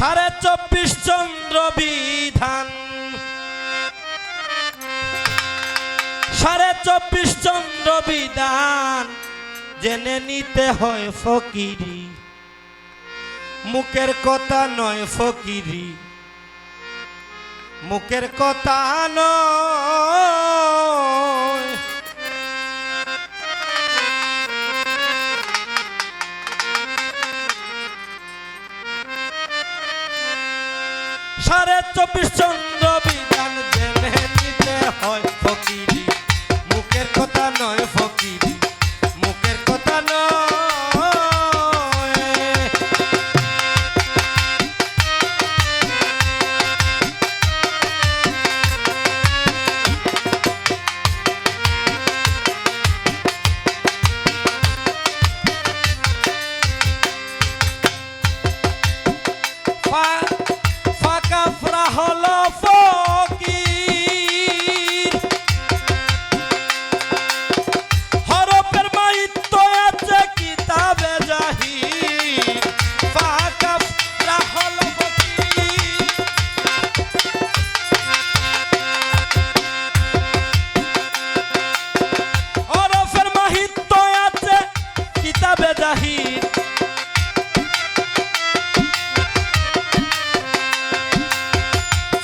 সাড়ে চব্বিশ চন্দ্র বিধান। সাড়ে চব্বিশ চন্দ্র বিধান, জেনে নিতে হয় ফকিরি। মুখের কথা নয় ফকিরি। মুখের কথা নয়। চব্বিশ চন্দ্র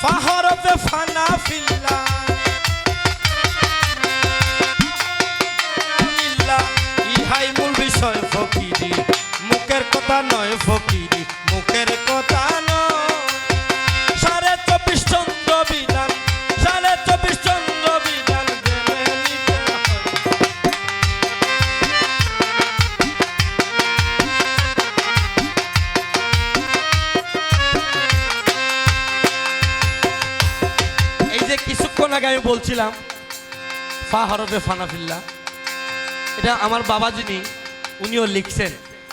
ফাহরফে ফানা ফিল্লা। ফিল্লা, ইহাই মূল বিষয় ফকিরি মুখের কথা নয় ফকিরি। বলছিলাম ফা হরফে ফানাফিল্লা। এটা আমার বাবা যিনি উনিও লিখছেন।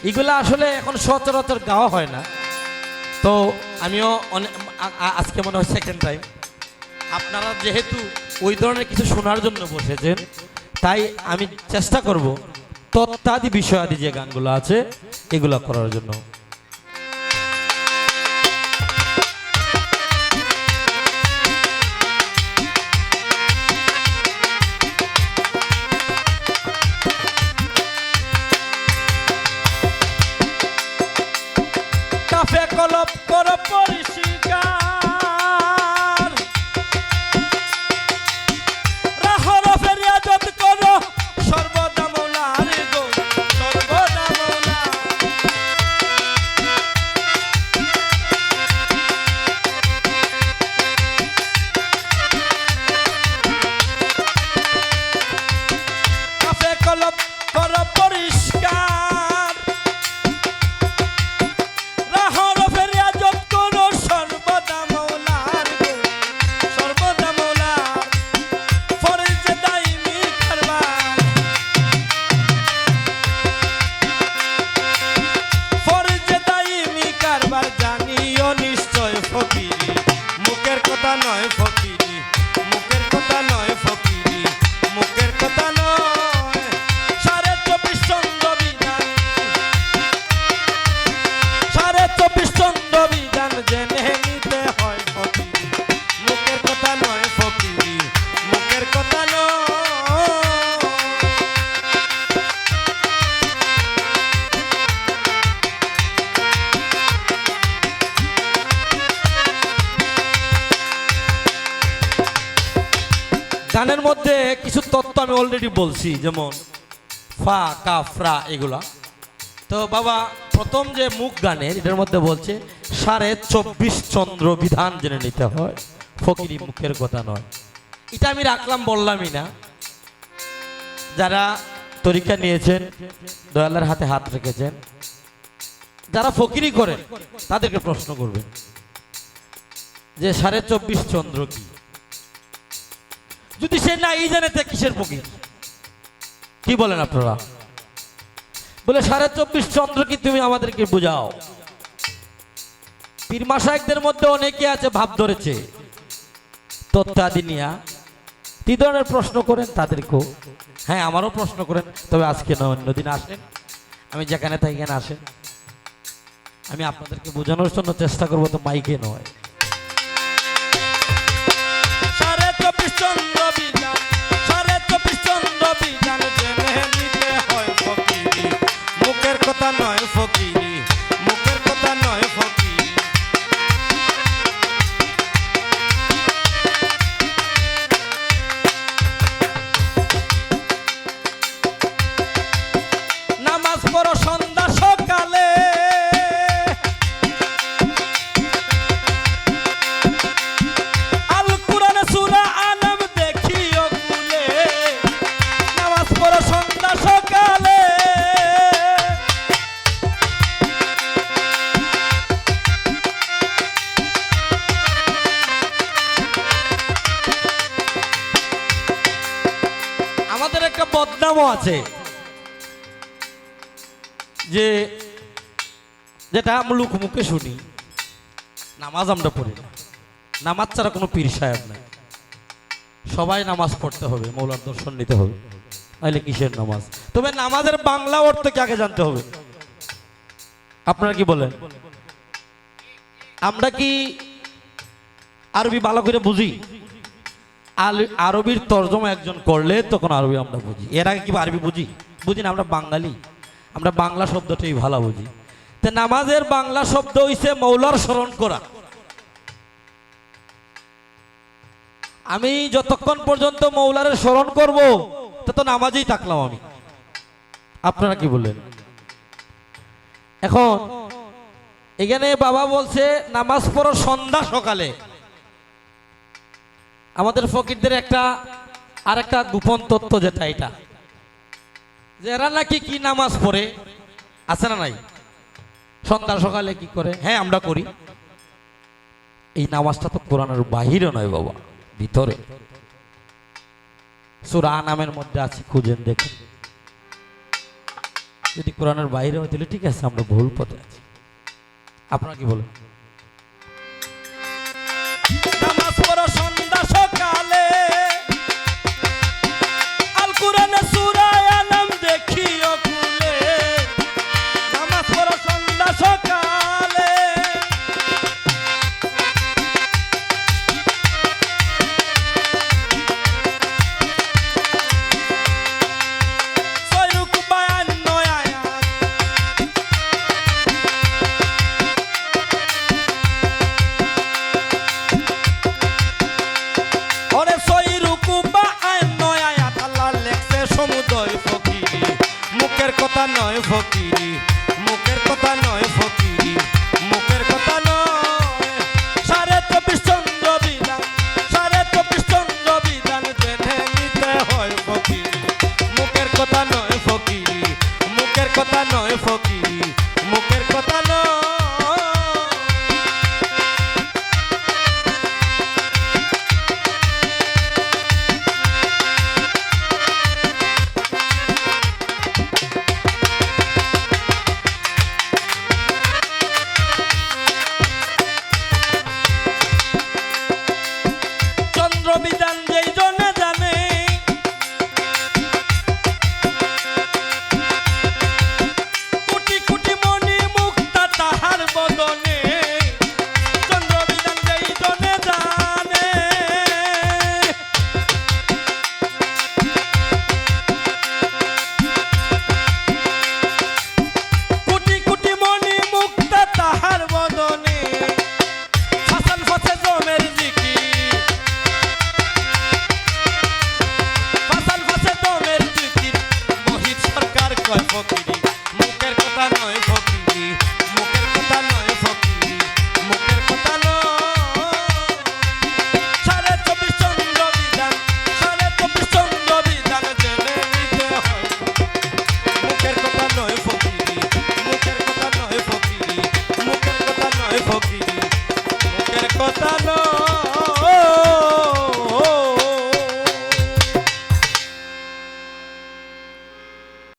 এগুলো আসলে এখন সচরাচর গাওয়া হয় না। তো আমিও অনেক আজকে মনে হয় সেকেন্ড টাইম আপনারা যেহেতু ওই ধরনের কিছু শোনার জন্য বসেছেন তাই আমি চেষ্টা করব তত্ত্বাদি বিষয়াদি যে গানগুলো আছে এগুলো করার জন্য। কলপ মধ্যে কিছু তত্ত্ব আমি অলরেডি বলছি, যেমন ফা কাফরা এগুলা। তো বাবা, প্রথম যে মুখ গানের এটার মধ্যে বলছে, সাড়ে চব্বিশ চন্দ্র বিধান জেনে নিতে হয়, ফকিরি মুখের কথা নয়। এটা আমি রাখলাম, বললামই না। যারা তরিকা নিয়েছেন, দয়ালের হাতে হাত রেখেছেন, যারা ফকিরি করেন, তাদেরকে প্রশ্ন করবেন যে সাড়ে চব্বিশ চন্দ্র কি? যদি সে না, এই জানে তা কিসের ফকির কি বলেন আপনারা? বলে, সাড়ে চব্বিশ চন্দ্র কি তুমি আমাদেরকে বুঝাও? পীর মাসায়কদের মধ্যে অনেকে আছে, ভাব ধরেছে। তত্ত্বাদি নিয়া। কি ধরনের প্রশ্ন করেন তাদেরকেও? হ্যাঁ আমারও প্রশ্ন করেন। তবে আজকে না অন্যদিন আসেন। আমি যেখানে থাকি এখানে আসেন। আমি আপনাদেরকে বোঝানোর জন্য চেষ্টা করব, তো মাইকে নয়। সন্ধ্যা সকালে। আল কুরআন সূরা আনাম দেখিও কুলে নামাজ পড়ো সন্ধ্যা সকালে। আমাদের একটা বদনামও আছে। যে যেটা আমরা লোক মুখে শুনি, নামাজ আমরা পড়ি না। নামাজ ছাড়া কোনো পীর সাহেব নাই। সবাই নামাজ পড়তে হবে, মৌলার দর্শন নিতে হবে, নাহলে কিসের নামাজ? তবে নামাজের বাংলা অর্থ কি আগে জানতে হবে? আপনারা কি বলেন? আমরা কি আরবি ভালো করে বুঝি? আরবির তর্জমা একজন করলে তখন আরবি আমরা বুঝি। এর আগে কি আরবি বুঝি? বুঝি না, আমরা বাঙালি। আমরা বাংলা শব্দটাই ভালো বুঝি। তো নামাজের বাংলা শব্দ হইছে মৌলার স্মরণ করা। আমি যতক্ষণ পর্যন্ত মৌলারে স্মরণ করব, তত নামাজেই থাকলাম আমি। আপনারা কি বললেন? এখন, এখানে বাবা বলছে, নামাজ পড়ো সন্ধ্যা সকালে। আমাদের ফকিরদের একটা আর একটা গোপন তত্ত্ব যেটা এটা। যে এরা নাকি কি নামাজ পড়ে আছে না নাই? সন্ধ্যা সকালে কি করে? হ্যাঁ আমরা করি। এই নামাজটা তো কোরআনের বাহিরে নয় বাবা ভিতরে। সুরা নামের মধ্যে আছে খুঁজেন দেখেন। যদি কোরআনের বাইরে হয় তাহলে ঠিক আছে আমরা ভুল পথে আছি। আপনারা কি বলেন? নয় ফকিরি, মুখের কথা নয় ফকিরি, মুখের কথা নয়। সাড়ে চব্বিশ চন্দ্র বিধান, সাড়ে চব্বিশ চন্দ্র বিধান জেনে নিতে হয় ফকিরি। মুখের কথা নয় ফকিরি, মুখের কথা নয় ফকিরি।